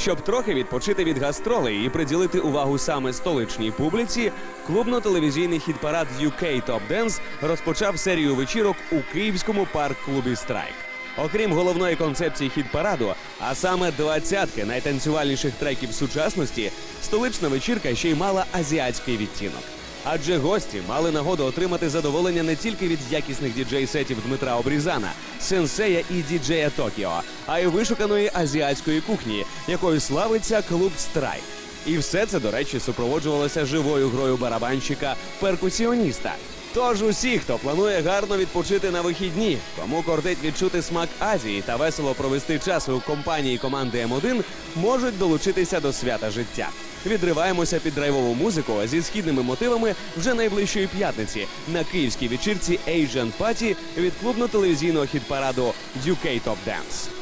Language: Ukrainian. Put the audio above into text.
Щоб трохи відпочити від гастролей і приділити увагу саме столичній публіці, клубно-телевізійний хіт-парад UK Top Dance розпочав серію вечірок у київському парк-клубі Страйк. Окрім головної концепції хіт-параду, а саме двадцятки найтанцювальніших треків сучасності, столична вечірка ще й мала азіатський відтінок. Адже гості мали нагоду отримати задоволення не тільки від якісних діджей-сетів Дмитра Обрізана, сенсея і діджея Токіо, а й вишуканої азіатської кухні, якою славиться клуб Страйк. І все це, до речі, супроводжувалося живою грою барабанщика перкусіоніста. Тож усі, хто планує гарно відпочити на вихідні, кому кортить відчути смак Азії та весело провести час у компанії команди М1, можуть долучитися до свята життя. Відриваємося під драйвову музику зі східними мотивами вже найближчої п'ятниці на київській вечірці Asian Party від клубно-телевізійного хіт-параду UK Top Dance.